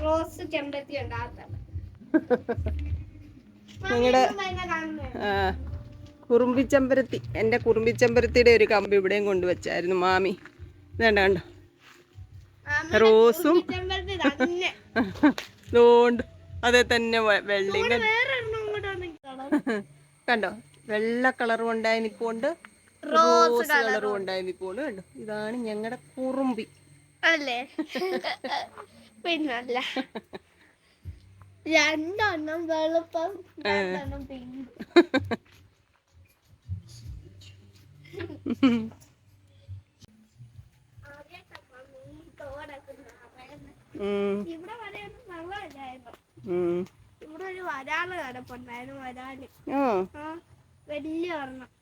Rose ചെമ്പത്തി ഉണ്ടാകത്തത് നിങ്ങളുടെ കുറുമ്പിച്ചമ്പരത്തി. എന്റെ കുറുമ്പിച്ചമ്പരത്തിയുടെ ഒരു കമ്പ് ഇവിടെയും കൊണ്ടുവച്ചായിരുന്നു മാമി. വേണ്ട കണ്ടോ? റോസും അതുകൊണ്ട് അതേ തന്നെ വെള്ളയും കണ്ടോ? വെള്ള കളർ ഉണ്ടായി നിൽപ്പുണ്ട് റോസ് കളറും ഉണ്ടായി നിൽപ്പുണ്ട് കണ്ടോ. ഇതാണ് ഞങ്ങളുടെ കുറുമ്പി. അല്ലേ? പിന്നല്ല. രണ്ടെണ്ണം വെളുപ്പം രണ്ടെണ്ണം പിങ്ക്. ഉം, ഇവിടെ വെള്ളമില്ലായിരുന്നു. ഇവിടെ ഒരു വരാൾ കിടപ്പുണ്ടായിരുന്നു വരാൽ. വലിയ ഒരെണ്ണം.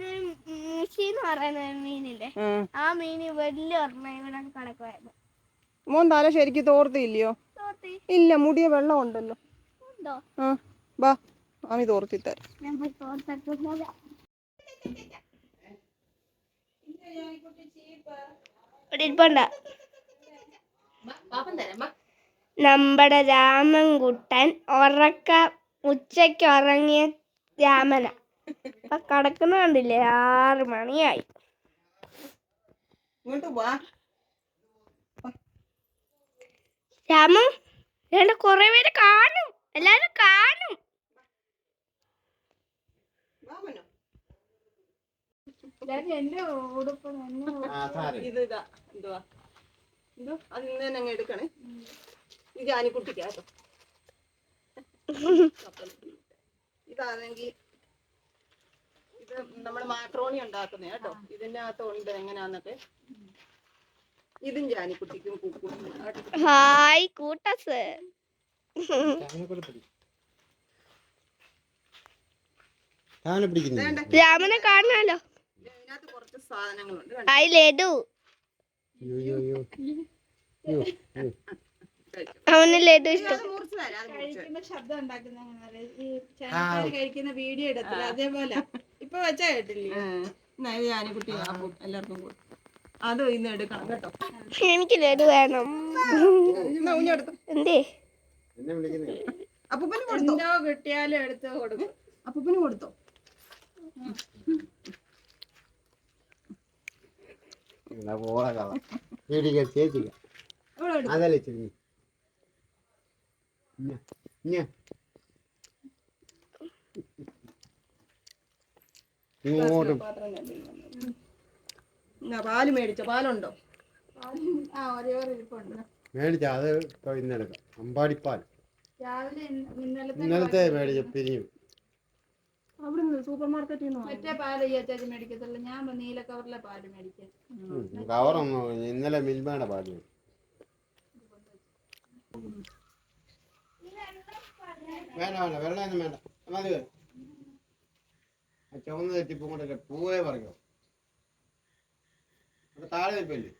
മുഷി എന്ന് പറയുന്ന മീനില്ലേ ആ. മീന് വലിയ ഒരെണ്ണം മോൻ തല ശരിക്ക് തോർത്തില്ലയോ തോർത്തി ഇല്ല മുടിയ വെള്ളം ഉണ്ടല്ലോ ഉണ്ടോ ആ ബാ മാമി തോർത്തി തരാം ഞാൻ പോയി നമ്മുടെ രാമൻകുട്ടൻ ഉറക്ക ഉച്ചയ്ക്ക് ഉറങ്ങിയ രാമന അപ്പൊ കിടക്കുന്ന കണ്ടില്ലേ? ആറ് മണിയായി. ഇങ്ങോട്ട് വാ. രാമു രണ്ട് കുറെ പേര് കാണും? എല്ലാരും കാണും. വാമനോ എന്റെ ഉടുപ്പ് ഇത് ഇതാ എന്തുവാ എന്തോ അത് ഇന്ന് തന്നെ അങ്ങ് എടുക്കണേ ഇത് ജാനിക്കുട്ടിക്കാ കേട്ടോ ഇതാണെങ്കിൽ ഇത് നമ്മൾ മാക്രോണി ഉണ്ടാക്കുന്ന കേട്ടോ. ഇതിന്റെ അകത്ത് ഉണ്ട് എങ്ങനെയാന്നൊക്കെ ഇതും ജാനിക്കുട്ടിക്കും കുക്കും. ഹായ് കൂട്ടസ്. രാമനെ കാണാലോ ഇതിനകത്ത് കുറച്ച് സാധനങ്ങളുണ്ട്? ഹായ് ലഡു. അവന് ലഡു ഇഷ്ടം. ശബ്ദം ഉണ്ടാക്കുന്ന കഴിക്കുന്ന വീഡിയോ ഇടത്തില്ല അതേപോലെ. ഇപ്പൊ വെച്ചാ കേട്ടില്ലേ. എന്നാ ഇത് ജാനിക്കുട്ടി ആക്കും എല്ലാവർക്കും കൊടുക്കും അത് ഇന്ന് എടുക്കണം കേട്ടോ. എനിക്ക് ലഡു വേണം. എന്തേ? അപ്പൂപ്പന് കൊടുത്തോ. കിട്ടിയാലും എടുത്ത് കൊടുക്കും. അപ്പൂപ്പന് കൊടുത്തോ. അതല്ലേ പോളെ കഥ വീടിക ചേച്ചിക്ക അതല്ലേ ചിരിഞ്ഞു ഇങ്ങോട്ടും. പാൽ മേടിച്ചോ പാലുണ്ടോ? മേടിച്ച അത് ഇപ്പൊ ഇന്നെടുക്കാം. അമ്പാടിപ്പാൽ. ഇന്നലത്തെ മേടിച്ച പിരിഞ്ഞു. അവിടുന്ന് സൂപ്പർ മാർക്കറ്റിൽ നിന്ന് മറ്റേ പാൽ ഈ അച്ചാച്ചി മേടിക്കത്തുള്ളൂ. ഞാൻ നീല കവറിലെ പാൽ കവറൊന്നും ഇന്നലെ മിൽമയുടെ പാൽ. വേണ്ട വേണ്ട വെള്ളമൊന്നും വേണ്ട. മതി. ചുവന്ന തെറ്റിപ്പും കൊണ്ടല്ലേ പൂവേ പറഞ്ഞോ അവിടെ താഴെ നിൽപ്പല്ലേ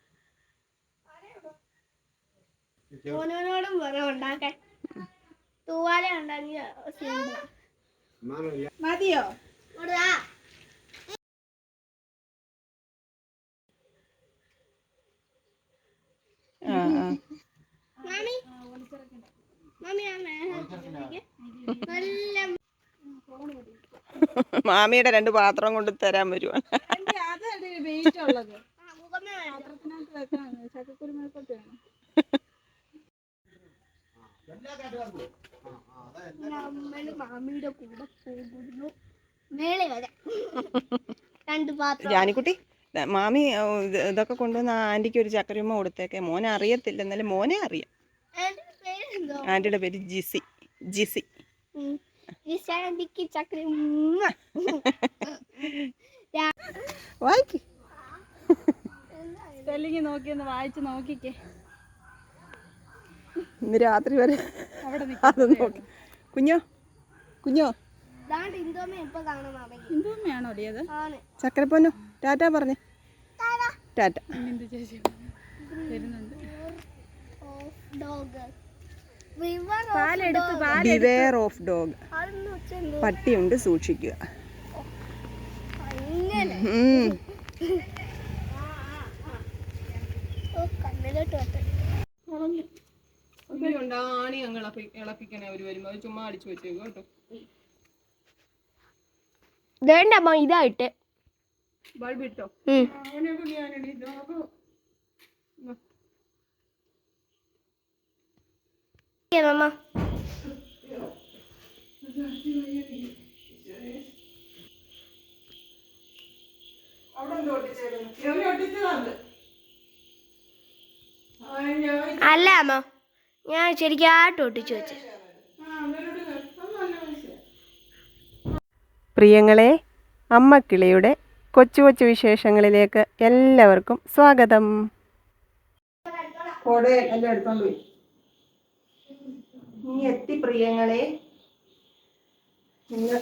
മോനോനോടും പറ ഉണ്ടാക്കാൻ തൂവാല ഉണ്ടാക്കിയ മതിയോ? മാമി. മാമി ആ മേഘ. നല്ല മാമിയുടെ രണ്ട് പാത്രം കൊണ്ട് തരാൻ വരുവാണ് ജാനിക്കുട്ടി മാമി ഇതൊക്കെ കൊണ്ടുവന്ന ആന്റിക്ക് ഒരു ചക്കരയുമ്മ കൊടുത്തേക്കെ. മോനെ അറിയത്തില്ല എന്നാലും മോനെ അറിയാം. ആന്റിയുടെ പേര് ജിസി. ജിസി. വായിക്ക്. സ്പെല്ലിങ് നോക്കി ഒന്ന് വായിച്ച് നോക്കിക്കേ. ഇന്ന് രാത്രി വരെ അവിടെ അത് നോക്കി. കുഞ്ഞോ? കുഞ്ഞോ? ദാണ്ട് അടിയത് ചക്കരപ്പൊന്നോ ടാറ്റ പറഞ്ഞേ. ടാറ്റ. ചേച്ചി വരുന്നുണ്ട്. പാലെടുത്ത് പാലെടുത്ത് ഓഫ് ഡോഗ് പട്ടിയുണ്ട് സൂക്ഷിക്കുക. ആണി ഇളപ്പിക്കണേ അവർ വരുമ്പോ. ചുമ്മാ അടിച്ചു വെച്ചേക്കും ഇതായിട്ട് ബൾബിട്ടോ അങ്ങനെയൊക്കെ ഞാൻ അല്ല അമ്മ ഞാൻ ശരിക്കായിട്ട് ഒട്ടിച്ചു വെച്ചു. പ്രിയങ്ങളെ അമ്മക്കിളിയുടെ കൊച്ചു കൊച്ചു വിശേഷങ്ങളിലേക്ക് എല്ലാവർക്കും സ്വാഗതം. കോടെ എല്ലാം എടുത്തോണ്ട് പോയി. ഇനി എത്തി പ്രിയങ്ങളെ. നിങ്ങൾ.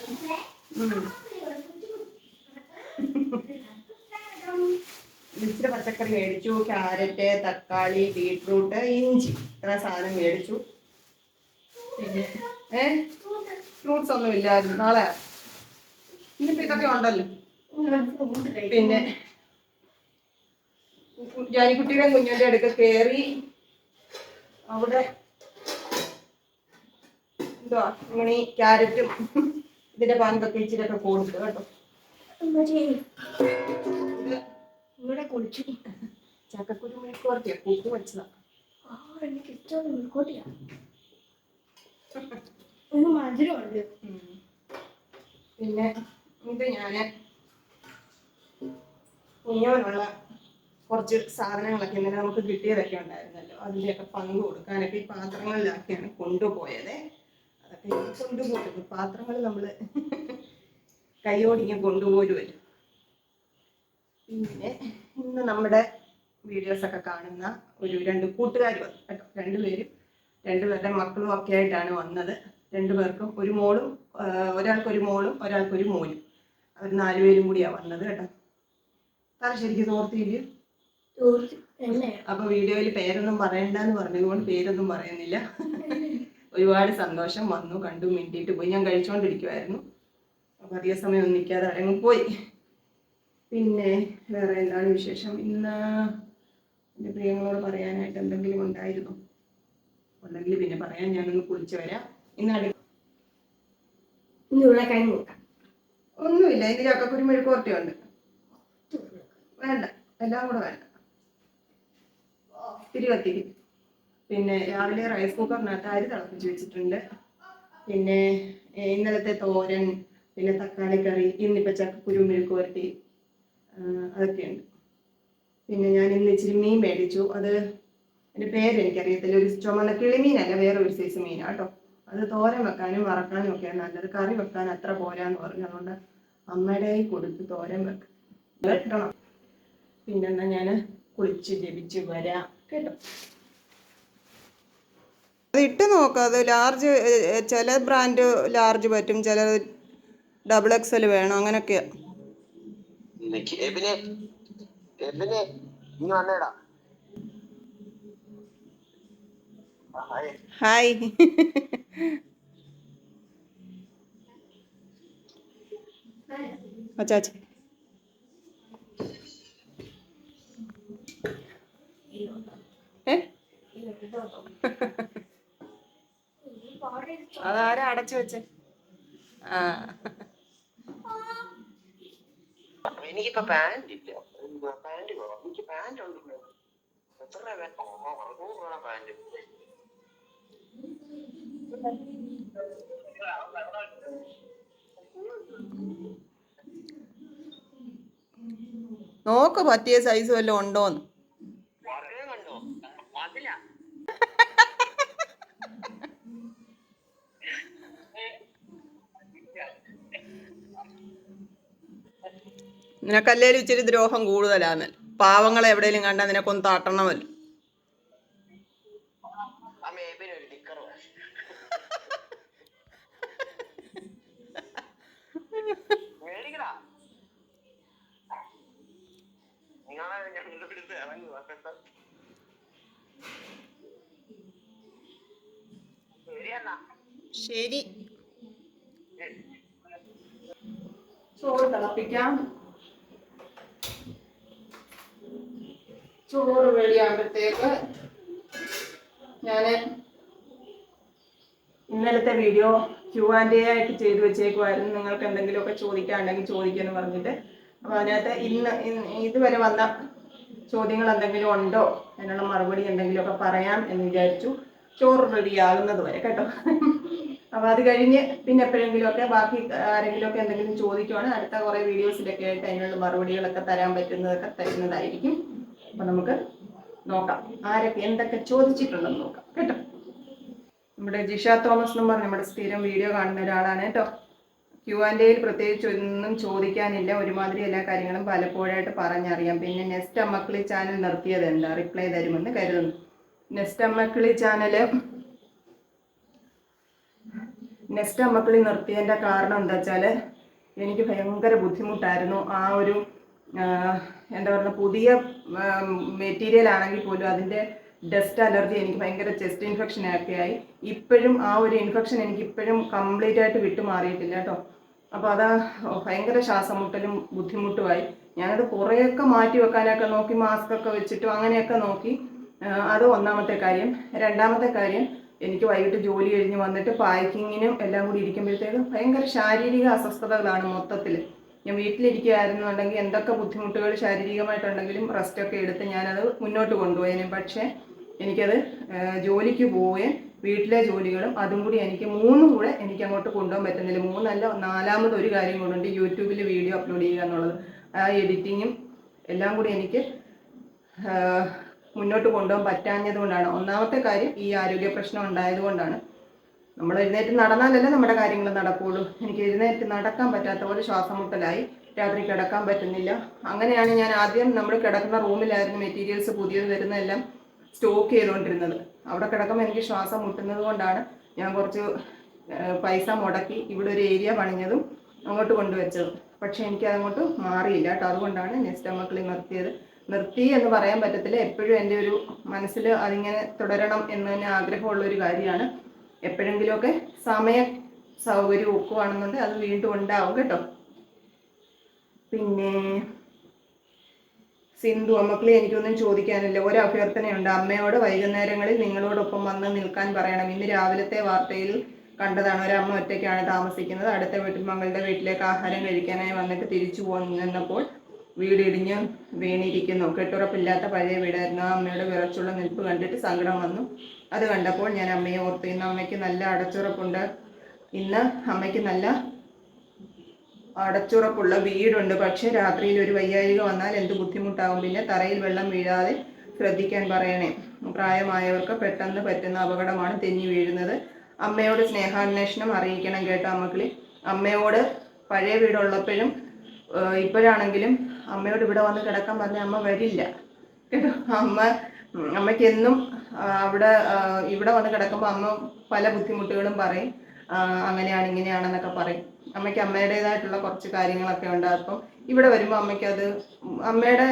ഇച്ചിരി പച്ചക്കറി മേടിച്ചു ക്യാരറ്റ് തക്കാളി ബീട്രൂട്ട് ഇഞ്ചി. ഇത്ര സാധനം മേടിച്ചു. ഏ? ഫ്രൂട്ട്സ് ഒന്നും ഇല്ലായിരുന്നു. നാളെ. ഇന്നിപ്പോ ഇതൊക്കെ ഉണ്ടല്ലോ. പിന്നെ ജാനിക്കുട്ടിയുടെ കുഞ്ഞിന്റെ അടുക്ക കയറി അവിടെ എന്തുവാ അങ്ങനെ ക്യാരറ്റും ഇതിന്റെ പങ്കൊക്കെ ഇച്ചിരിയൊക്കെ കൊടുത്തു കേട്ടോ. ഇത് ഇവിടെ കുളിച്ചു ചക്കക്കുരു മെഴുക്കുവരട്ടിയാ കൂട്ടു വെച്ചതാ. എനിക്ക് ഇഷ്ടം മുൻകൂട്ടിയാ മധുരമുണ്ട്. ഉം. പിന്നെ ഇത് ഞാൻ കുഞ്ഞോനുള്ള കുറച്ച് സാധനങ്ങളൊക്കെ ഇന്നലെ നമുക്ക് കിട്ടിയതൊക്കെ ഉണ്ടായിരുന്നല്ലോ. അതിന്റെയൊക്കെ പങ്ക് കൊടുക്കാനൊക്കെ ഈ പാത്രങ്ങളിലാക്കിയാണ് കൊണ്ടുപോയത്. അതൊക്കെ കൊണ്ടുപോകും. പാത്രങ്ങൾ നമ്മൾ കൈയോടിങ്ങ് കൊണ്ടുപോരുമല്ലോ പിന്നെ ഇന്ന് നമ്മുടെ വീഡിയോസ് ഒക്കെ കാണുന്ന ഒരു രണ്ട് കൂട്ടുകാർ വന്നു കേട്ടോ. രണ്ടുപേരും രണ്ടുപേരുടെ മക്കളും ഒക്കെ ആയിട്ടാണ് വന്നത്. രണ്ടുപേർക്കും ഒരു മോളും ഒരാൾക്കൊരു ഒരാൾക്ക് ഒരു മോളും ഒരാൾക്കൊരു മോനും. അവർ നാലുപേരും കൂടിയാ വന്നത് കേട്ടോ. താൻ ശരിക്കും തോർത്തിയില്ല? അപ്പൊ വീഡിയോയിൽ പേരൊന്നും പറയണ്ടെന്ന് പറഞ്ഞതുകൊണ്ട് പേരൊന്നും പറയുന്നില്ല. ഒരുപാട് സന്തോഷം വന്നു കണ്ടു മിണ്ടിയിട്ട് പോയി. ഞാൻ കഴിച്ചുകൊണ്ടിരിക്കുമായിരുന്നു അപ്പോൾ അധിക സമയം ഒന്നും നിൽക്കാതെ അടങ്ങി പോയി. പിന്നെ വേറെ എന്താണ് വിശേഷം? ഇന്ന് എന്റെ പ്രിയങ്ങളോട് പറയാനായിട്ട് എന്തെങ്കിലും ഉണ്ടായിരുന്നു? ഉണ്ടെങ്കിൽ പിന്നെ പറയാൻ ഞാനൊന്ന് കുളിച്ച് വരാം. ഇന്ന് അടു ഉരുളക്കിഴങ്ങ് നോക്കാം ഒന്നുമില്ല. ഇത് ചക്കക്കുരുമെഴുക്ക് ഉണ്ട് വേണ്ട. എല്ലാം കൂടെ വേണ്ട. തിരി കത്തിരി പിന്നെ രാവിലെ റൈസ് കുക്കറിനകത്ത് അരി തിളപ്പിച്ച് വെച്ചിട്ടുണ്ട്. പിന്നെ ഇന്നലത്തെ തോരൻ പിന്നെ തക്കാളി കറി ഇന്നിപ്പോൾ ചക്കക്കുരു മെഴുക്ക് പുരട്ടി അതൊക്കെയുണ്ട്. പിന്നെ ഞാൻ ഇന്ന് ഇച്ചിരി മീൻ മേടിച്ചു. അത് എന്റെ പേര് എനിക്കറിയത്തില്ല. ഒരു ചുമന്ന കിളിമീനല്ല വേറെ ഒരു സൈസ് മീനാണ് കേട്ടോ അത് തോരൻ വെക്കാനും വറക്കാനും ഒക്കെയാണ് നല്ലത്. കറി വെക്കാൻ അത്ര പോരാന്ന് പറഞ്ഞു അതുകൊണ്ട് അമ്മയുടെ കൊടുത്ത് തോരൻ വെക്കാം. പിന്നെന്നാ ഞാൻ കുളിച്ച് ജപിച്ച് വരാം. കേട്ടോ? അത് ഇട്ട് നോക്കുക അത് ലാർജ് ചില ബ്രാൻഡ് ലാർജ് പറ്റും. ചില ഡബിൾ എക്സ് എൽ വേണം. ഹായ്. ഹായ്. അച്ചാച്ച ഏ? അതാരാ അടച്ചു വെച്ചേ? ആ. എനിക്കിപ്പോ പാന്റ് ഇല്ല. പാന്റ് വേണം. എനിക്ക് പാന്റ് ഉണ്ട്. എത്ര അറുന്നൂറ് രൂപ പാന്റ് നോക്ക് പറ്റിയ സൈസ് വല്ലതും ഉണ്ടോന്ന്. നിനക്കല്ലേലും ഇച്ചിരി ദ്രോഹം കൂടുതലാന്ന് പാവങ്ങളെ എവിടെയെങ്കിലും കണ്ടാൽ നിനക്കൊന്ന് താട്ടണമല്ലോ. ശരി. ചോറ് തിളപ്പിക്കാം. ചോറ് റെഡിയാകുമ്പോഴത്തേക്ക് ഞാൻ ഇന്നലത്തെ വീഡിയോ ക്യു ആൻഡ് എ ആയിട്ട് ചെയ്തു വെച്ചേക്കുമായിരുന്നു നിങ്ങൾക്ക് എന്തെങ്കിലുമൊക്കെ ചോദിക്കാനുണ്ടെങ്കിൽ ചോദിക്കുമെന്ന് പറഞ്ഞിട്ട്. അപ്പോൾ അതിനകത്ത് ഇന്ന് ഇതുവരെ വന്ന ചോദ്യങ്ങൾ എന്തെങ്കിലും ഉണ്ടോ? എന്നുള്ള മറുപടി എന്തെങ്കിലുമൊക്കെ പറയാം എന്ന് വിചാരിച്ചു. ചോറ് റെഡി ആകുന്നത് വരെ കേട്ടോ. അപ്പോൾ അത് കഴിഞ്ഞ് പിന്നെ എപ്പോഴെങ്കിലുമൊക്കെ ബാക്കി ആരെങ്കിലുമൊക്കെ എന്തെങ്കിലും ചോദിക്കുവാണെങ്കിൽ അടുത്ത കുറേ വീഡിയോസിലൊക്കെ ആയിട്ട് അതിനുള്ള മറുപടികളൊക്കെ തരാൻ പറ്റുന്നതൊക്കെ തരുന്നതായിരിക്കും. അപ്പോൾ നമുക്ക് നോക്കാം. ആരൊക്കെ എന്തൊക്കെ ചോദിച്ചിട്ടുണ്ടെന്ന് നോക്കാം. കേട്ടോ? നമ്മുടെ ജിഷ തോമസ് എന്ന് പറഞ്ഞ നമ്മുടെ സ്ഥിരം വീഡിയോ കാണുന്ന ഒരാളാണ് കേട്ടോ. ക്യു ആൻഡ് എയിൽ പ്രത്യേകിച്ച് ഒന്നും ചോദിക്കാനില്ല. ഒരുമാതിരി എല്ലാ കാര്യങ്ങളും പലപ്പോഴായിട്ട് പറഞ്ഞറിയാം. പിന്നെ നെസ്റ്റ് അമ്മക്കിളി ചാനൽ നിർത്തിയത് എന്താ? റിപ്ലൈ തരുമെന്ന് കരുതുന്നു. Nest Ammakkili channel nest Ammakkili നിർത്തിയതിന്റെ കാരണം എന്താ വെച്ചാൽ എനിക്ക് ഭയങ്കര ബുദ്ധിമുട്ടായിരുന്നു. ആ ഒരു എന്താ പറയുക പുതിയ മെറ്റീരിയൽ ആണെങ്കിൽ പോലും അതിന്റെ ഡസ്റ്റ് അലർജി എനിക്ക് ഭയങ്കര ചെസ്റ്റ് ഇൻഫെക്ഷൻ ഒക്കെ ആയി. ഇപ്പോഴും ആ ഒരു ഇൻഫെക്ഷൻ എനിക്ക് ഇപ്പോഴും കംപ്ലീറ്റ് ആയിട്ട് വിട്ടു മാറിയിട്ടില്ല കേട്ടോ. അപ്പോൾ അതാ ഭയങ്കര ശ്വാസമുട്ടലും ബുദ്ധിമുട്ടുമായി. ഞാനത് കുറേയൊക്കെ മാറ്റി വെക്കാനൊക്കെ നോക്കി മാസ്ക് ഒക്കെ വെച്ചിട്ടും അങ്ങനെയൊക്കെ നോക്കി. അത് ഒന്നാമത്തെ കാര്യം. രണ്ടാമത്തെ കാര്യം എനിക്ക് വൈകിട്ട് ജോലി കഴിഞ്ഞ് വന്നിട്ട് പാക്കിങ്ങിനും എല്ലാം കൂടി ഇരിക്കുമ്പോഴത്തേക്കും ഭയങ്കര ശാരീരിക അസ്വസ്ഥതകളാണ് മൊത്തത്തിൽ. ഞാൻ വീട്ടിലിരിക്കുകയായിരുന്നുണ്ടെങ്കിൽ എന്തൊക്കെ ബുദ്ധിമുട്ടുകൾ ശാരീരികമായിട്ടുണ്ടെങ്കിലും റെസ്റ്റൊക്കെ എടുത്ത് ഞാനത് മുന്നോട്ട് കൊണ്ടുപോയേനെ. പക്ഷേ എനിക്കത് ജോലിക്ക് പോവുകയും വീട്ടിലെ ജോലികളും അതും കൂടി എനിക്ക് മൂന്നും കൂടെ എനിക്ക് അങ്ങോട്ട് കൊണ്ടുപോകാൻ പറ്റുന്നില്ല. മൂന്നല്ല നാലാമത് ഒരു കാര്യം കൊണ്ടുണ്ട് യൂട്യൂബിൽ വീഡിയോ അപ്ലോഡ് ചെയ്യുക എന്നുള്ളത്. ആ എഡിറ്റിങ്ങും എല്ലാം കൂടി എനിക്ക് മുന്നോട്ട് കൊണ്ടുപോകാൻ പറ്റാഞ്ഞത് കൊണ്ടാണ് ഒന്നാമത്തെ കാര്യം ഈ ആരോഗ്യ പ്രശ്നം ഉണ്ടായത് കൊണ്ടാണ് നമ്മൾ എഴുന്നേറ്റ് നടന്നാലല്ലേ നമ്മുടെ കാര്യങ്ങൾ നടക്കുകയുള്ളൂ എനിക്ക് എഴുന്നേറ്റ് നടക്കാൻ പറ്റാത്ത പോലെ ശ്വാസമുട്ടലായി. രാത്രി കിടക്കാൻ പറ്റുന്നില്ല. അങ്ങനെയാണ് ഞാൻ ആദ്യം നമ്മൾ കിടക്കുന്ന റൂമിലായിരുന്നു മെറ്റീരിയൽസ് പുതിയത് വരുന്നതെല്ലാം സ്റ്റോക്ക് ചെയ്തുകൊണ്ടിരുന്നത്. അവിടെ കിടക്കുമ്പോൾ എനിക്ക് ശ്വാസം മുട്ടുന്നത് കൊണ്ടാണ് ഞാൻ കുറച്ച് പൈസ മുടക്കി ഇവിടെ ഒരു ഏരിയ പണിഞ്ഞതും അങ്ങോട്ട് കൊണ്ടുവച്ചത്. പക്ഷെ എനിക്ക് അതങ്ങോട്ട് മാറിയില്ല കേട്ടോ. അതുകൊണ്ടാണ് നെക്സ്റ്റ് അമ്മക്കളി നിർത്തിയത്. നിർത്തി എന്ന് പറയാൻ പറ്റത്തില്ല. എപ്പോഴും എന്റെ ഒരു മനസ്സിൽ അതിങ്ങനെ തുടരണം എന്ന് തന്നെ ആഗ്രഹമുള്ള ഒരു കാര്യമാണ്. എപ്പോഴെങ്കിലുമൊക്കെ സമയ സൗകര്യം ഒക്കുവാണെന്നുണ്ടെങ്കിൽ അത് വീണ്ടും ഉണ്ടാവും കേട്ടോ. പിന്നെ സിന്ധു അമ്മക്കളെ എനിക്കൊന്നും ചോദിക്കാനില്ല. ഒരു അഭ്യർത്ഥനയുണ്ട് അമ്മയോട് വൈകുന്നേരങ്ങളിൽ നിങ്ങളോടൊപ്പം വന്ന് നിൽക്കാൻ പറയണം. ഇന്ന് രാവിലത്തെ വാർത്തയിൽ കണ്ടതാണ്. ഒരമ്മ ഒറ്റയ്ക്കാണ് താമസിക്കുന്നത്. അടുത്ത വീട്ടിൽ മകളുടെ വീട്ടിലേക്ക് ആഹാരം കഴിക്കാനായി വന്നിട്ട് തിരിച്ചു പോന്നപ്പോൾ വീട് ഇടിഞ്ഞ് വീണിരിക്കുന്നു. കെട്ടുറപ്പില്ലാത്ത പഴയ വീടായിരുന്നു. ആ അമ്മയുടെ വിറച്ചുള്ള നിൽപ്പ് കണ്ടിട്ട് സങ്കടം വന്നു. അത് കണ്ടപ്പോൾ ഞാൻ അമ്മയെ ഓർത്തു ഇന്ന് അമ്മയ്ക്ക് നല്ല അടച്ചുറപ്പുണ്ട്. ഇന്ന് അമ്മയ്ക്ക് നല്ല അടച്ചുറപ്പുള്ള വീടുണ്ട്. പക്ഷേ രാത്രിയിൽ ഒരു വയ്യായിക വന്നാൽ എന്ത് ബുദ്ധിമുട്ടാകും? പിന്നെ തറയിൽ വെള്ളം വീഴാതെ ശ്രദ്ധിക്കാൻ പറയണേ. പ്രായമായവർക്ക് പെട്ടെന്ന് പറ്റുന്ന അപകടമാണ് തെന്നി വീഴുന്നത്. അമ്മയോട് സ്നേഹാന്വേഷണം അറിയിക്കണം കേട്ടോ അമ്മക്കളി. അമ്മയോട് പഴയ വീടുള്ളപ്പോഴും ഇപ്പോഴാണെങ്കിലും അമ്മയോട് ഇവിടെ വന്ന് കിടക്കാൻ പറഞ്ഞ അമ്മ വരില്ല. കേട്ടോ അമ്മ അമ്മയ്ക്ക് എന്നും അവിടെ ഇവിടെ വന്ന് കിടക്കുമ്പോൾ അമ്മ പല ബുദ്ധിമുട്ടുകളും പറയും. അങ്ങനെയാണ് ഇങ്ങനെയാണെന്നൊക്കെ പറയും. അമ്മയ്ക്ക് അമ്മയുടേതായിട്ടുള്ള കുറച്ച് കാര്യങ്ങളൊക്കെ ഉണ്ട്. അപ്പം ഇവിടെ വരുമ്പോൾ അമ്മയ്ക്ക് അത് അമ്മയുടെ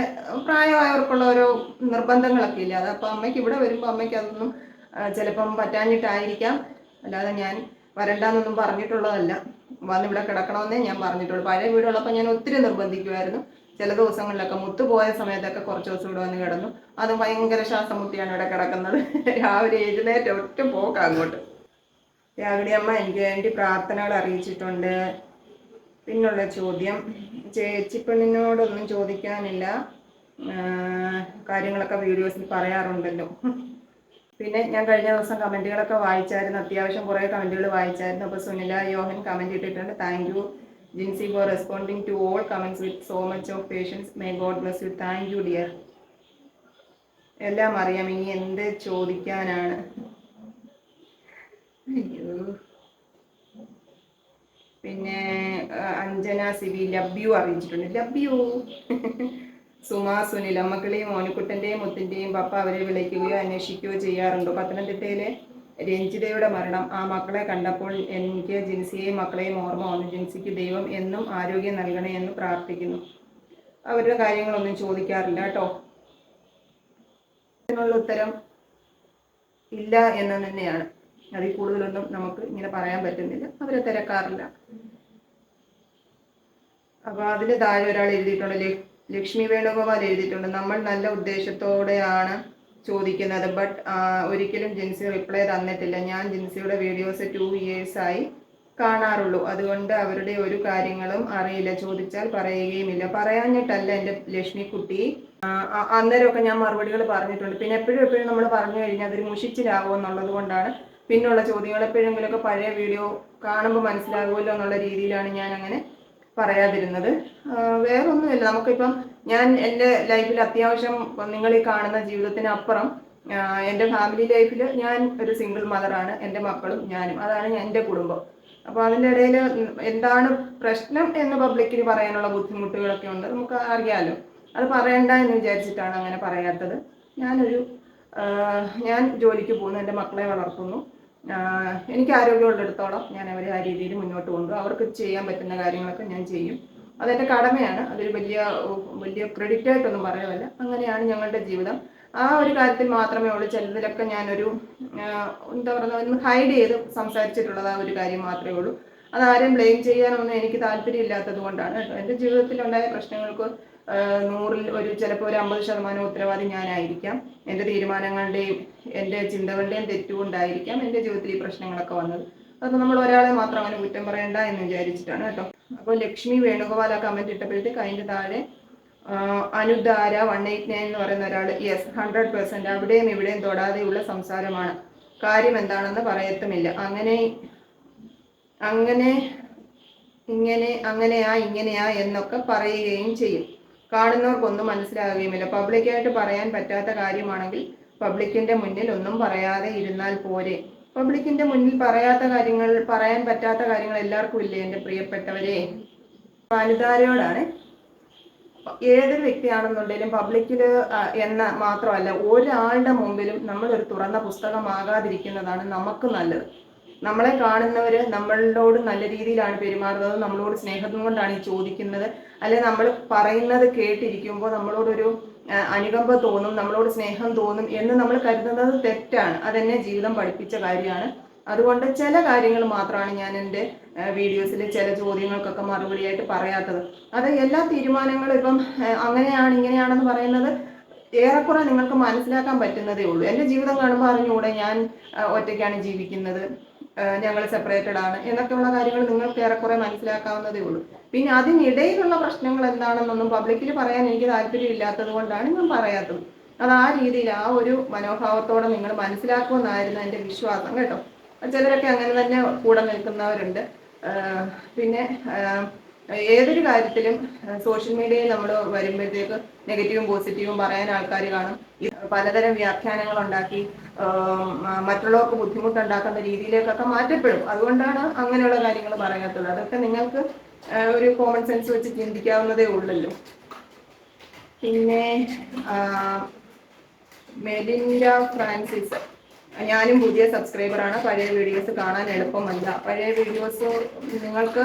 പ്രായമായവർക്കുള്ള ഓരോ നിർബന്ധങ്ങളൊക്കെ ഇല്ല? അത് അപ്പം അമ്മയ്ക്ക് ഇവിടെ വരുമ്പോൾ അമ്മയ്ക്ക് അതൊന്നും ചിലപ്പം പറ്റാഞ്ഞിട്ടായിരിക്കാം. അല്ലാതെ ഞാൻ വരണ്ടെന്നൊന്നും പറഞ്ഞിട്ടുള്ളതല്ല. വന്നിവിടെ കിടക്കണമെന്നേ ഞാൻ പറഞ്ഞിട്ടുള്ളൂ. പഴയ വീടുള്ളപ്പോൾ ഞാൻ ഒത്തിരി നിർബന്ധിക്കുമായിരുന്നു ചില ദിവസങ്ങളിലൊക്കെ മുത്തുപോയ സമയത്തൊക്കെ കുറച്ച് ദിവസം ഇവിടെ വന്ന് കിടന്നു. അത് ഭയങ്കര ശ്വാസം മുട്ടിയാണ് ഇവിടെ കിടക്കുന്നത്. രാവിലെ എഴുന്നേറ്റ് ഒറ്റ പോക്ക അങ്ങോട്ട്. രാവിലെ അമ്മ എനിക്ക് വേണ്ടി പ്രാർത്ഥനകൾ അറിയിച്ചിട്ടുണ്ട്. പിന്നുള്ള ചോദ്യം. ചേച്ചിപ്പെണ്ണിനോടൊന്നും ചോദിക്കാനില്ല. കാര്യങ്ങളൊക്കെ വീഡിയോസിൽ പറയാറുണ്ടല്ലോ. പിന്നെ ഞാൻ കഴിഞ്ഞ ദിവസം കമന്റുകളൊക്കെ വായിച്ചായിരുന്നു. അത്യാവശ്യം കുറേ കമന്റുകൾ വായിച്ചായിരുന്നു. അപ്പോൾ സുനില യോഹൻ കമന്റ് ഇട്ടിട്ടുണ്ട്. Thank Jinsi for responding to all comments with so much of patience may God bless you thank you dear എല്ലാം അറിയാം. ഇനി എന്ത് ചോദിക്കാനാണ്? പിന്നെ അഞ്ജന സിബി ലബ്യു അറിയിച്ചിട്ടുണ്ട്. ലബ്യു. സുമാ സുനിൽ അമ്മക്കളെയും മോനുക്കുട്ടന്റെയും മുത്തിന്റെയും പപ്പ അവരെ വിളിക്കുകയോ അന്വേഷിക്കുകയോ ചെയ്യാറുണ്ടോ പത്തനംതിട്ടയിലെ? രഞ്ജിതയുടെ മരണം ആ മക്കളെ കണ്ടപ്പോൾ എനിക്ക് ജിൻസിയെയും മക്കളെയും ഓർമ്മ വന്നു. ജിൻസിക്ക് ദൈവം എന്നും ആരോഗ്യം നൽകണേ എന്ന് പ്രാർത്ഥിക്കുന്നു. അവരുടെ കാര്യങ്ങളൊന്നും ചോദിക്കാറില്ല കേട്ടോ. അതിനുള്ള ഉത്തരം ഇല്ല എന്ന് തന്നെയാണ്. അതിൽ കൂടുതലൊന്നും നമുക്ക് ഇങ്ങനെ പറയാൻ പറ്റുന്നില്ല. അവരെ തിരക്കാറില്ല. അപ്പൊ അതിന് താഴെ ഒരാൾ എഴുതിയിട്ടുണ്ട് ലക്ഷ്മി വേണുഗോപാൽ എഴുതിയിട്ടുണ്ട് നമ്മൾ നല്ല ഉദ്ദേശത്തോടെയാണ് ചോദിക്കുന്നത്. ബട്ട് ഒരിക്കലും ജിൻസി റിപ്ലൈ തന്നിട്ടില്ല. ഞാൻ ജിൻസിയുടെ വീഡിയോസ് ടു ആയി കാണാറുള്ളൂ. അതുകൊണ്ട് അവരുടെ ഒരു കാര്യങ്ങളും അറിയില്ല. ചോദിച്ചാൽ പറയുകയുമില്ല. പറയാഞ്ഞിട്ടല്ല എന്റെ ലക്ഷ്മിക്കുട്ടി. അന്നേരമൊക്കെ ഞാൻ മറുപടികൾ പറഞ്ഞിട്ടുണ്ട്. പിന്നെ എപ്പോഴും എപ്പോഴും നമ്മൾ പറഞ്ഞു കഴിഞ്ഞാൽ അതൊരു മുഷിച്ചിലാകുമോ എന്നുള്ളത് കൊണ്ടാണ് പിന്നുള്ള ചോദ്യങ്ങൾ എപ്പോഴെങ്കിലുമൊക്കെ പഴയ വീഡിയോ കാണുമ്പോൾ മനസ്സിലാകുമല്ലോ എന്നുള്ള രീതിയിലാണ് ഞാൻ അങ്ങനെ പറയാതിരുന്നത് വേറൊന്നുമില്ല. നമുക്കിപ്പം ഞാൻ എന്റെ ലൈഫിൽ അത്യാവശ്യം നിങ്ങൾ ഈ കാണുന്ന ജീവിതത്തിനപ്പുറം എന്റെ ഫാമിലി ലൈഫിൽ ഞാൻ ഒരു സിംഗിൾ മദറാണ് എന്റെ മക്കളും ഞാനും അതാണ് എന്റെ കുടുംബം. അപ്പോൾ അതിന്റെ ഇടയിൽ എന്താണ് പ്രശ്നം എന്ന് പബ്ലിക്കിന് പറയാനുള്ള ബുദ്ധിമുട്ടുകളൊക്കെ ഉണ്ട് നമുക്ക് അറിയാലോ. അത് പറയണ്ട എന്ന് വിചാരിച്ചിട്ടാണ് അങ്ങനെ പറയാത്തത്. ഞാനൊരു ഞാൻ ജോലിക്ക് പോകുന്നു എന്റെ മക്കളെ വളർത്തുന്നു. എനിക്ക് ആരോഗ്യമുള്ളിടത്തോളം ഞാൻ അവരെ ആ രീതിയിൽ മുന്നോട്ട് കൊണ്ടുപോകും. അവർക്ക് ചെയ്യാൻ പറ്റുന്ന കാര്യങ്ങളൊക്കെ ഞാൻ ചെയ്യും. അതെന്റെ കടമയാണ്. അതൊരു വലിയ വലിയ ക്രെഡിറ്റ് ആയിട്ടൊന്നും പറയുന്നില്ല അങ്ങനെയാണ് ഞങ്ങളുടെ ജീവിതം. ആ ഒരു കാര്യത്തിൽ മാത്രമേ ഉള്ളൂ. ചിലതിലൊക്കെ ഞാനൊരു എന്താ പറയുക ഒന്ന് ഹൈഡ് ചെയ്ത് സംസാരിച്ചിട്ടുള്ളത് ആ ഒരു കാര്യം മാത്രമേ ഉള്ളൂ. അത് ആരെയും ബ്ലെയിം ചെയ്യാനൊന്നും എനിക്ക് താല്പര്യമില്ലാത്തത് കൊണ്ടാണ് കേട്ടോ. എന്റെ ജീവിതത്തിലുണ്ടായ പ്രശ്നങ്ങൾക്ക് നൂറിൽ ഒരു ചിലപ്പോൾ ഒരു അമ്പത് ശതമാനം ഉത്തരവാദി ഞാനായിരിക്കാം. എന്റെ തീരുമാനങ്ങളുടെയും എന്റെ ചിന്തകളുടെയും തെറ്റുകൊണ്ടായിരിക്കാം എന്റെ ജീവിതത്തിൽ ഈ പ്രശ്നങ്ങളൊക്കെ വന്നത്. അത് നമ്മൾ ഒരാളെ മാത്രം അങ്ങനെ കുറ്റം പറയണ്ട എന്ന് വിചാരിച്ചിട്ടാണ് കേട്ടോ. അപ്പോൾ ലക്ഷ്മി വേണുഗോപാൽ ആ കമന്റ് ഇട്ടപ്പോഴത്തേക്ക് അതിന്റെ താഴെ അനുദാര വൺ എയ്റ്റ് നയൻ എന്ന് പറയുന്ന ഒരാൾ യെസ് ഹൺഡ്രഡ് പെർസെന്റ് അവിടെയും ഇവിടെയും തൊടാതെയുള്ള സംസാരമാണ്. കാര്യം എന്താണെന്ന് പറയത്തുമില്ല. അങ്ങനെ അങ്ങനെ ഇങ്ങനെ അങ്ങനെയാ ഇങ്ങനെയാ എന്നൊക്കെ പറയുകയും ചെയ്യും. കാണുന്നവർക്കൊന്നും മനസ്സിലാകുകയുമില്ല. പബ്ലിക്കായിട്ട് പറയാൻ പറ്റാത്ത കാര്യമാണെങ്കിൽ പബ്ലിക്കിന്റെ മുന്നിൽ ഒന്നും പറയാതെ ഇരുന്നാൽ പോരെ. പബ്ലിക്കിന്റെ മുന്നിൽ പറയാത്ത കാര്യങ്ങൾ പറയാൻ പറ്റാത്ത കാര്യങ്ങൾ എല്ലാവർക്കും ഇല്ലേ എന്റെ പ്രിയപ്പെട്ടവരെ? വനിതാരോടാണ്. ഏതൊരു വ്യക്തിയാണെന്നുണ്ടെങ്കിലും പബ്ലിക്കിൽ എന്ന മാത്രമല്ല ഒരാളുടെ മുമ്പിലും നമ്മളൊരു തുറന്ന പുസ്തകമാകാതിരിക്കുന്നതാണ് നമുക്ക് നല്ലത്. നമ്മളെ കാണുന്നവർ നമ്മളോട് നല്ല രീതിയിലാണ് പെരുമാറുന്നത്. നമ്മളോട് സ്നേഹം കൊണ്ടാണ് ഈ ചോദിക്കുന്നത്. അല്ലെ നമ്മൾ പറയുന്നത് കേട്ടിരിക്കുമ്പോൾ നമ്മളോടൊരു അനുകമ്പ തോന്നും നമ്മളോട് സ്നേഹം തോന്നും എന്ന് നമ്മൾ കരുതുന്നത് തെറ്റാണ്. അതെന്നെ ജീവിതം പഠിപ്പിച്ച കാര്യമാണ്. അതുകൊണ്ട് ചില കാര്യങ്ങൾ മാത്രമാണ് ഞാൻ എന്റെ വീഡിയോസിൽ ചില ചോദ്യങ്ങൾക്കൊക്കെ മറുപടിയായിട്ട് പറയാത്തത്. അത് എല്ലാ തീരുമാനങ്ങളും ഇപ്പം അങ്ങനെയാണ് ഇങ്ങനെയാണെന്ന് പറയുന്നത് ഏറെക്കുറെ നിങ്ങൾക്ക് മനസ്സിലാക്കാൻ പറ്റുന്നതേ ഉള്ളൂ. എന്റെ ജീവിതം കാണുമ്പോൾ അറിഞ്ഞുകൂടെ ഞാൻ ഒറ്റയ്ക്കാണ് ജീവിക്കുന്നത്. ഞങ്ങൾ സെപ്പറേറ്റഡ് ആണ്. എന്നൊക്കെയുള്ള കാര്യങ്ങൾ നിങ്ങൾക്ക് ഏറെക്കുറെ മനസ്സിലാക്കാവുന്നതേ ഉള്ളൂ. പിന്നെ അതിനിടയിലുള്ള പ്രശ്നങ്ങൾ എന്താണെന്നൊന്നും പബ്ലിക്കിൽ പറയാൻ എനിക്ക് താല്പര്യമില്ലാത്തത് കൊണ്ടാണ് ഞാൻ പറയാത്തത്. അത് ആ രീതിയിൽ ആ ഒരു മനോഭാവത്തോടെ നിങ്ങൾ മനസ്സിലാക്കുമെന്നായിരുന്നു എന്റെ വിശ്വാസം കേട്ടോ. ചിലരൊക്കെ അങ്ങനെ തന്നെ കൂടെ നിൽക്കുന്നവരുണ്ട്. പിന്നെ ഏതൊരു കാര്യത്തിലും സോഷ്യൽ മീഡിയയിൽ നമ്മൾ വരുമ്പോഴത്തേക്ക് നെഗറ്റീവും പോസിറ്റീവും പറയാൻ ആൾക്കാർ കാണും. പലതരം വ്യാഖ്യാനങ്ങൾ ഉണ്ടാക്കി മറ്റുള്ളവർക്ക് ബുദ്ധിമുട്ടുണ്ടാക്കുന്ന രീതിയിലേക്കൊക്കെ മാറ്റപ്പെടും. അതുകൊണ്ടാണ് അങ്ങനെയുള്ള കാര്യങ്ങൾ പറയാത്തത്. അതൊക്കെ നിങ്ങൾക്ക് ഒരു കോമൺ സെൻസ് വെച്ച് ചിന്തിക്കാവുന്നതേ ഉള്ളല്ലോ. പിന്നെ മെലിൻഡ ഫ്രാൻസിസ്. ഞാനും പുതിയ സബ്സ്ക്രൈബറാണ്. പഴയ വീഡിയോസ് കാണാൻ എളുപ്പമല്ല. പഴയ വീഡിയോസ് നിങ്ങൾക്ക്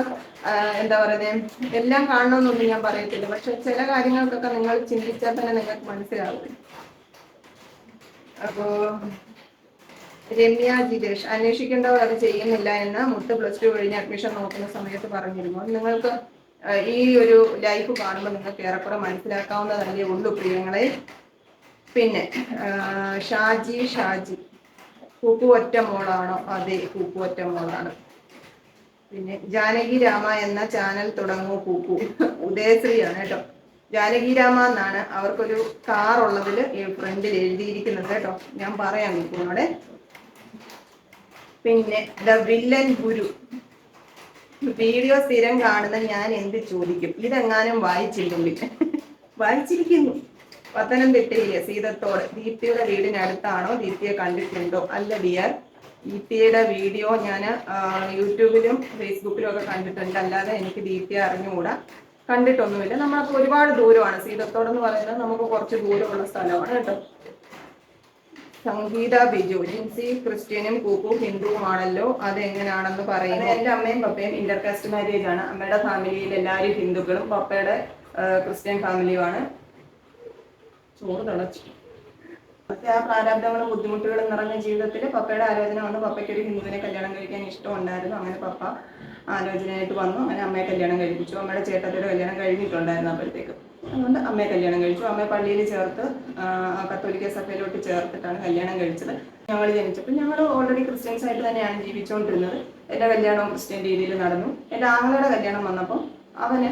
എന്താ പറയുന്നത് എല്ലാം കാണണമെന്നൊന്നും ഞാൻ പറയത്തില്ല. പക്ഷെ ചില കാര്യങ്ങൾക്കൊക്കെ നിങ്ങൾ ചിന്തിച്ചാൽ തന്നെ നിങ്ങൾക്ക് മനസ്സിലാവും. അപ്പോ രമ്യ ജിതേഷ് അന്വേഷിക്കേണ്ടവർ അത് ചെയ്യുന്നില്ല എന്ന് മുത്ത് പ്ലസ് ടു കഴിഞ്ഞ് അഡ്മിഷൻ നോക്കുന്ന സമയത്ത് പറഞ്ഞിരുന്നു. നിങ്ങൾക്ക് ഈ ഒരു ലൈഫ് കാണുമ്പോൾ നിങ്ങൾക്ക് ഏറെക്കുറെ മനസ്സിലാക്കാവുന്നതല്ലേ ഉള്ളൂ പ്രിയങ്ങളെ. പിന്നെ ഷാജി ഷാജി. കൂപ്പു ഒറ്റ മോളാണോ? അതെ പൂപ്പുവറ്റ മോളാണ്. പിന്നെ ജാനകി രാമ എന്ന ചാനൽ തുടങ്ങൂ പൂപ്പു ഉദയശ്രീയാണ് കേട്ടോ. ജാനകി രാമ എന്നാണ് അവർക്കൊരു കാർ ഉള്ളതിൽ ഈ ഫ്രണ്ടിൽ എഴുതിയിരിക്കുന്നത് കേട്ടോ. ഞാൻ പറയാം കൂപ്പുനോടെ പിന്നെ ദ വില്ലൻ ഗുരു. വീഡിയോ സ്ഥിരം കാണുന്ന ഞാൻ എന്ത് ചോദിക്കും? ഇതെങ്ങാനും വായിച്ചില്ലെങ്കിൽ. വായിച്ചിരിക്കുന്നു. പത്തനംതിട്ടയിലെ സീതത്തോട് ദീപ്തിയുടെ വീടിനടുത്താണോ ദീപ്തിയെ കണ്ടിട്ടുണ്ടോ? അല്ല ഡിയർ. ദീപ്തിയുടെ വീഡിയോ ഞാൻ യൂട്യൂബിലും ഫേസ്ബുക്കിലും ഒക്കെ കണ്ടിട്ടുണ്ട്. അല്ലാതെ എനിക്ക് ദീപ്തിയെ അറിഞ്ഞുകൂടാ. കണ്ടിട്ടൊന്നുമില്ല. നമ്മളൊക്കെ ഒരുപാട് ദൂരമാണ്. സീതത്തോട് എന്ന് പറയുന്നത് നമുക്ക് കുറച്ച് ദൂരമുള്ള സ്ഥലമാണ് കേട്ടോ. സംഗീത ബിജു ജിൻസി ക്രിസ്ത്യനും കൂപ്പും ഹിന്ദുവുമാണല്ലോ. അത് എങ്ങനെയാണെന്ന് പറയുന്നത് എന്റെ അമ്മയും പപ്പയും ഇന്റർകാസ്റ്റ് മാരേജ് ആണ്. അമ്മയുടെ ഫാമിലിയിൽ എല്ലാവരും ഹിന്ദുക്കളും പപ്പയുടെ ക്രിസ്ത്യൻ ഫാമിലിയുമാണ് ചോറ് തിളച്ചു. ആ പ്രാരാബ്ദങ്ങളും ബുദ്ധിമുട്ടുകളും നിറഞ്ഞ ജീവിതത്തിൽ പപ്പയുടെ ആലോചന വന്നു. പപ്പയ്ക്ക് ഒരു ഹിന്ദുവിനെ കല്യാണം കഴിക്കാൻ ഇഷ്ടമുണ്ടായിരുന്നു. അങ്ങനെ പപ്പ ആലോചനയായിട്ട് വന്നു. അങ്ങനെ അമ്മയെ കല്യാണം കഴിപ്പിച്ചു. അമ്മയുടെ ചേട്ടത്തിയുടെ കല്യാണം കഴിഞ്ഞിട്ടുണ്ടായിരുന്നു അപ്പോഴത്തേക്ക്. അതുകൊണ്ട് അമ്മയെ കല്യാണം കഴിച്ചു. അമ്മയെ പള്ളിയിൽ ചേർത്ത് കത്തോലിക്ക സഭയിലോട്ട് ചേർത്തിട്ടാണ് കല്യാണം കഴിച്ചത്. ഞങ്ങൾ ജനിച്ചപ്പോൾ ഞങ്ങൾ ഓൾറെഡി ക്രിസ്ത്യൻസ് ആയിട്ട് തന്നെയാണ് ജീവിച്ചുകൊണ്ടിരുന്നത്. എന്റെ കല്യാണം ക്രിസ്ത്യൻ രീതിയിൽ നടന്നു. എന്റെ ആങ്ങളുടെ കല്യാണം വന്നപ്പോൾ അവന്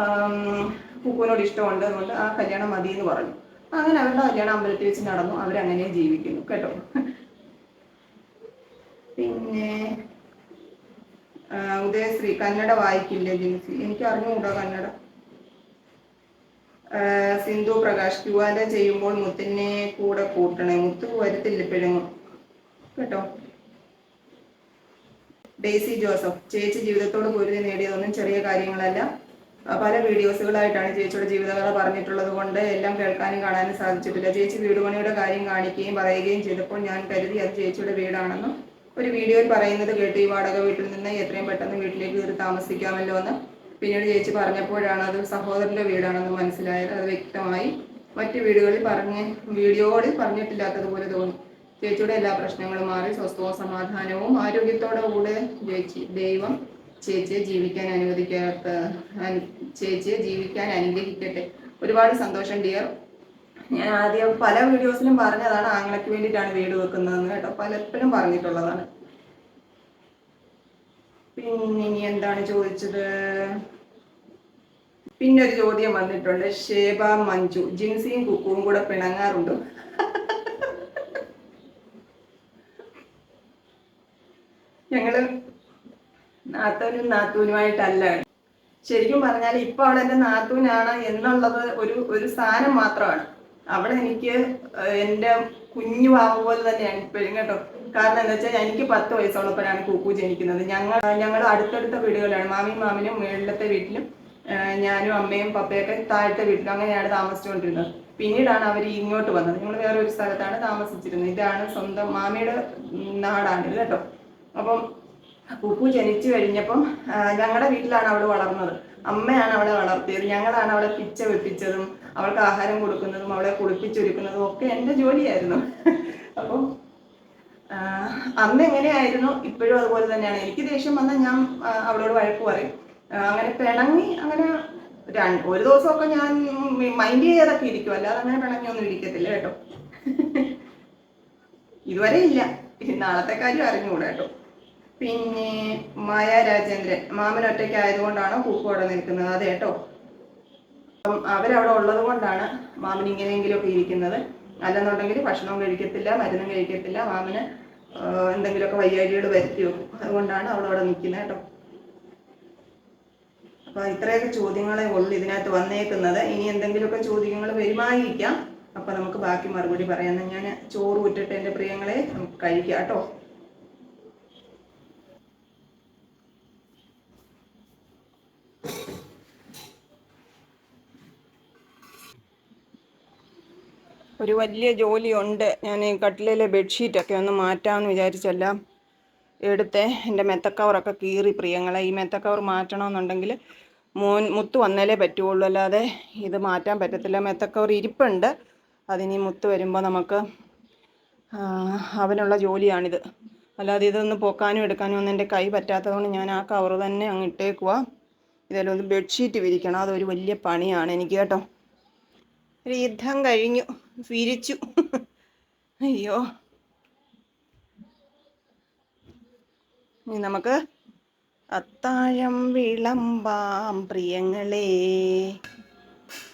ആം, കുക്കുവിനോട് ഇഷ്ടമുണ്ട്. അതുകൊണ്ട് ആ കല്യാണം മതി എന്ന് പറഞ്ഞു. അങ്ങനെ അവരുടെ കല്യാണം അമ്പലത്തിൽ വെച്ച് നടന്നു. അവരങ്ങനെ ജീവിക്കുന്നു കേട്ടോ. പിന്നെ ഉദയശ്രീ കന്നഡ വായിക്കില്ലേ ജിൻസി? എനിക്ക് അറിഞ്ഞുകൂടാ കന്നഡ. സിന്ധു പ്രകാശ് ക്യുവാല ചെയ്യുമ്പോൾ മുത്തിനെ കൂടെ കൂട്ടണേ. മുത്ത് വരുത്തില്ല പിഴങ്ങും കേട്ടോ? ഡേസി ജോസഫ് ചേച്ചി ജീവിതത്തോട് പൊരുതി നേടിയതൊന്നും ചെറിയ കാര്യങ്ങളല്ല. പല വീഡിയോസുകളായിട്ടാണ് ചേച്ചിയുടെ ജീവിതകഥ പറഞ്ഞിട്ടുള്ളത് കൊണ്ട് എല്ലാം കേൾക്കാനും കാണാനും സാധിച്ചിട്ടില്ല. ചേച്ചി വീട് പണിയുടെ കാര്യം കാണിക്കുകയും പറയുകയും ചെയ്തപ്പോൾ ഞാൻ കരുതി അത് ചേച്ചിയുടെ വീടാണെന്നും ഒരു വീഡിയോയിൽ പറയുന്നത് കേട്ട് ഈ വാടക വീട്ടിൽ നിന്ന് എത്രയും പെട്ടെന്ന് വീട്ടിലേക്ക് കയറി താമസിക്കാമല്ലോ എന്ന് പിന്നീട് ചേച്ചി പറഞ്ഞപ്പോഴാണ് അത് സഹോദരന്റെ വീടാണെന്ന് മനസ്സിലായത്. അത് വ്യക്തമായി മറ്റ് വീടുകളിൽ പറഞ്ഞ് വീഡിയോകളിൽ പറഞ്ഞിട്ടില്ലാത്തതുപോലെ തോന്നി. ചേച്ചിയുടെ എല്ലാ പ്രശ്നങ്ങളും മാറി. സ്വസ്ഥവും സമാധാനവും ആരോഗ്യത്തോടെ കൂടെ ചേച്ചി ദൈവം ചേച്ചിയെ ജീവിക്കാൻ അനുവദിക്കാത്ത അനു- ചേച്ചിയെ ജീവിക്കാൻ അനുഗ്രഹിക്കട്ടെ. ഒരുപാട് സന്തോഷം ഡിയർ ഞാൻ ആദ്യം പല വീഡിയോസിലും പറഞ്ഞതാണ് ആങ്ങളയ്ക്ക് വേണ്ടിയിട്ടാണ് വീട് വെക്കുന്നതെന്ന് കേട്ടോ. പലപ്പോഴും പറഞ്ഞിട്ടുള്ളതാണ്. പിന്നെ ഇനി എന്താണ് ചോദിച്ചത്? പിന്നെ ഒരു ചോദ്യം വന്നിട്ടുണ്ട്. ഷേബ മഞ്ജു ജിൻസിയും കുക്കുവും കൂടെ പിണങ്ങാറുണ്ടോ? ഞങ്ങൾ നാത്തൂനും നാത്തൂനുമായിട്ടല്ല. ശരിക്കും പറഞ്ഞാൽ ഇപ്പൊ അവൾ എന്റെ നാത്തൂനാണ് എന്നുള്ളത് ഒരു ഒരു സ്ഥാനം മാത്രമാണ്. അവൾ എനിക്ക് എന്റെ കുഞ്ഞു വാവ് പോലെ തന്നെയാണ് ഇപ്പോഴും കേട്ടോ. കാരണം എന്താ വെച്ചാൽ എനിക്ക് പത്ത് വയസ്സുള്ളപ്പോഴാണ് കൂക്കു ജനിക്കുന്നത്. ഞങ്ങൾ ഞങ്ങൾ അടുത്തടുത്ത വീടുകളിലാണ്. മാമിയും മാമിനും മേളിലത്തെ വീട്ടിലും ഞാനും അമ്മയും പപ്പയൊക്കെ താഴത്തെ വീട്ടിലും അങ്ങനെയാണ് താമസിച്ചുകൊണ്ടിരുന്നത്. പിന്നീടാണ് അവർ ഇങ്ങോട്ട് വന്നത്. ഞങ്ങൾ വേറെ ഒരു സ്ഥലത്താണ് താമസിച്ചിരുന്നത്. ഇതാണ് സ്വന്തം മാമിയുടെ നാടാണ് കേട്ടോ. അപ്പം കുക്കു ജനിച്ചു കഴിഞ്ഞപ്പം ഞങ്ങളുടെ വീട്ടിലാണ് അവൾ വളർന്നത്. അമ്മയാണ് അവളെ വളർത്തിയത്. ഞങ്ങളാണ് അവളെ പിച്ച വെപ്പിച്ചതും അവൾക്ക് ആഹാരം കൊടുക്കുന്നതും അവളെ കുളിപ്പിച്ചൊരുക്കുന്നതും ഒക്കെ എന്റെ ജോലിയായിരുന്നു. അപ്പോൾ അന്ന് എങ്ങനെയായിരുന്നു? ഇപ്പോഴും അതുപോലെ തന്നെയാണ്. എനിക്ക് ദേഷ്യം വന്നാൽ ഞാൻ അവളോട് വഴക്ക് പറയും. അങ്ങനെ പിണങ്ങി അങ്ങനെ രണ്ട് ഒരു ദിവസമൊക്കെ ഞാൻ മൈൻഡ് ചെയ്തൊക്കെ ഇരിക്കും. അല്ലാതെ അങ്ങനെ പിണങ്ങിയൊന്നും ഇരിക്കത്തില്ല കേട്ടോ. ഇതുവരെ ഇല്ല. നാളത്തെ കാര്യം അറിഞ്ഞുകൂടാ കേട്ടോ. പിന്നെ മായ രാജേന്ദ്രൻ മാമൻ ഒറ്റയ്ക്ക് ആയതുകൊണ്ടാണോ അവിടെ നിൽക്കുന്നത്. അതെ കേട്ടോ. അപ്പം അവരവിടെ ഉള്ളത് കൊണ്ടാണ് മാമൻ ഇങ്ങനെയെങ്കിലുമൊക്കെ ഇരിക്കുന്നത്. അല്ലെന്നുണ്ടെങ്കിൽ ഭക്ഷണവും കഴിക്കത്തില്ല മരുന്നും കഴിക്കത്തില്ല. മാമന് എന്തെങ്കിലുമൊക്കെ വയ്യാഴികൾ വരുത്തി വെക്കും അതുകൊണ്ടാണ് അവിടെ നിൽക്കുന്നത് കേട്ടോ. അപ്പൊ ഇത്രയൊക്കെ ചോദ്യങ്ങളെ ഉള്ളു ഇതിനകത്ത് വന്നേക്കുന്നത്. ഇനി എന്തെങ്കിലുമൊക്കെ ചോദ്യങ്ങൾ വരുമായിരിക്കാം. അപ്പൊ നമുക്ക് ബാക്കി മറുപടി പറയാം. ഞാൻ ചോറ് ഉറ്റിട്ട് എന്റെ പ്രിയങ്ങളെ. നമുക്ക് കഴിക്കാം കേട്ടോ. ഒരു വലിയ ജോലിയുണ്ട്. ഞാൻ ഈ കട്ടിലിലെ ബെഡ്ഷീറ്റൊക്കെ ഒന്ന് മാറ്റാമെന്ന് വിചാരിച്ചെല്ലാം. എടുത്തേ. എന്റെ മെത്തക്കവറൊക്കെ കീറി പ്രിയങ്ങളെ. ഈ മെത്തക്കവർ മാറ്റണമെന്നുണ്ടെങ്കിൽ മോൻ മുത്ത് വന്നാലേ പറ്റുള്ളൂ അല്ലാതെ ഇത് മാറ്റാൻ പറ്റത്തില്ല. മെത്തക്കവർ ഇരിപ്പുണ്ട്. അതിനി മുത്ത് വരുമ്പോൾ നമുക്ക് അവനുള്ള ജോലിയാണിത്. അല്ലാതെ ഇതൊന്ന് പൊക്കാനും എടുക്കാനും ഒന്നും എന്റെ കൈ പറ്റാത്തതുകൊണ്ട് ഞാൻ ആ കവർ തന്നെ അങ്ങ് ഇട്ടേക്കുക ഇതെല്ലാം ഒന്ന് ബെഡ്ഷീറ്റ് വിരിക്കണം. അതൊരു വലിയ പണിയാണ് എനിക്ക് കേട്ടോ. ഒരു യുദ്ധം കഴിഞ്ഞു. വിരിച്ചു. അയ്യോ. ഇനി നമുക്ക് അത്താഴം വിളമ്പാം പ്രിയങ്ങളെ.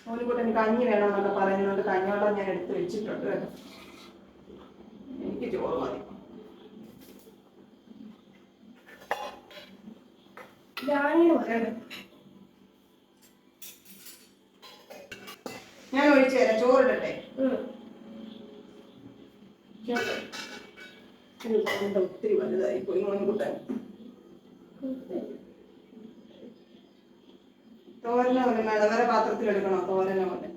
ഓനുകൂട്ടൻ കഞ്ഞി വേണമെന്നൊക്കെ പറയുന്നുണ്ട് കഞ്ഞോളം ഞാൻ എടുത്ത് വെച്ചിട്ടുണ്ട് എനിക്ക് ചോറ് മതി. ഇതാണെന്ന് പറയണത് ഞാൻ ഒഴിച്ചു തരാം ചോറിടട്ടെ. ഒത്തിരി വലുതായി പോയി മോൻകുട്ടൻ തോരന പോലെ മേഡം വേറെ പാത്രത്തിൽ എടുക്കണോ? തോരന പോലെ?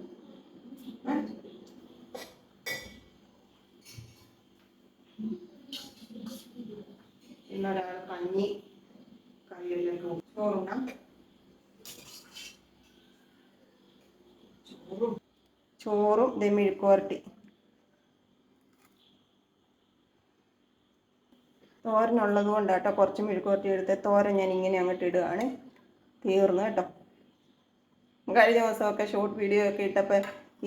ഇന്നൊരാൾ കഞ്ഞി കറിയെല്ലാം ചോറുണ്ണാം ചോറും ചോറും ദേ മെഴുക്കുവരട്ടി തോരനുള്ളത് കൊണ്ട് കേട്ടോ കുറച്ച് മെഴുക്കുവരട്ടി എടുത്ത്. തോരൻ ഞാൻ ഇങ്ങനെ അങ്ങോട്ട് ഇടുകയാണ് തീർന്നു കേട്ടോ. കഴിഞ്ഞ ദിവസമൊക്കെ ഷോർട്ട് വീഡിയോ ഒക്കെ ഇട്ടപ്പോൾ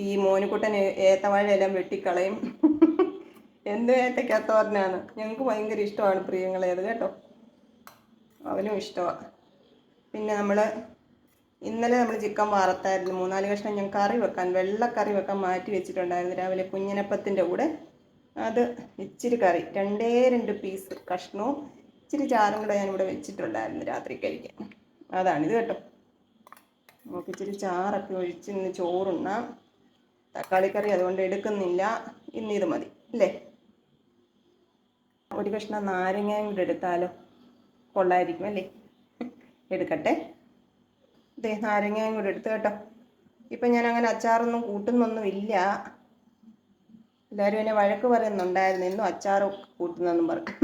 ഈ മോനുകുട്ടൻ ഏത്തവാഴയെല്ലാം വെട്ടിക്കളയും. എന്ത് ഏത്തക്കത്തോരനാണ് ഞങ്ങൾക്ക് ഭയങ്കര ഇഷ്ടമാണ് പ്രിയങ്ങളേത് കേട്ടോ. അവനും ഇഷ്ടമാണ് പിന്നെ നമ്മൾ ഇന്നലെ നമ്മൾ ചിക്കൻ വറുത്തായിരുന്നു മൂന്നാൽ കഷ്ണം ഞാൻ കറി വെക്കാൻ വെള്ളക്കറി വെക്കാൻ മാറ്റി വെച്ചിട്ടുണ്ടായിരുന്നു. രാവിലെ കുഞ്ഞിനപ്പത്തിന്റെ കൂടെ. അത് ഇച്ചിരി കറി രണ്ടേ രണ്ട് പീസ് കഷ്ണവും ഇച്ചിരി ചാറും കൂടെ ഞാനിവിടെ വെച്ചിട്ടുണ്ടായിരുന്നു രാത്രി കഴിക്കാൻ. അതാണിത് കേട്ടോ. നമുക്ക് ഇച്ചിരി ചാറൊക്കെ ഒഴിച്ച് ഇന്ന് ചോറുണ്ണാം. തക്കാളിക്കറി അതുകൊണ്ട് എടുക്കുന്നില്ല. ഇന്ന് ഇത് മതി അല്ലേ? ഒരു കഷ്ണം നാരങ്ങയും കൂടെ എടുത്താലോ? കൊള്ളായിരിക്കും അല്ലേ? എടുക്കട്ടെ. ദേ നാരങ്ങയും കൂടെ എടുത്തു കേട്ടോ. ഇപ്പം ഞാൻ അങ്ങനെ അച്ചാറൊന്നും കൂട്ടുന്നൊന്നും ഇല്ല എല്ലാവരും എന്നെ വഴക്ക് പറയുന്നുണ്ടായിരുന്നു. ഇന്നും അച്ചാറ് കൂട്ടുന്നെന്നും പറഞ്ഞു.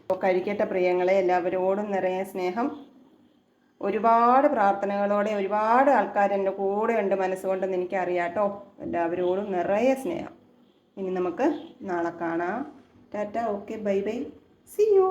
അപ്പോൾ കഴിക്കട്ടെ പ്രിയങ്ങളെ എല്ലാവരോടും നിറയെ സ്നേഹം. ഒരുപാട് പ്രാർത്ഥനകളോടെ ഒരുപാട് ആൾക്കാർ എന്റെ കൂടെ ഉണ്ട് മനസ്സുകൊണ്ടെന്ന് എനിക്കറിയാം കേട്ടോ എല്ലാവരോടും നിറയെ സ്നേഹം. ഇനി നമുക്ക് നാളെ കാണാം. Tata okay bye bye. See you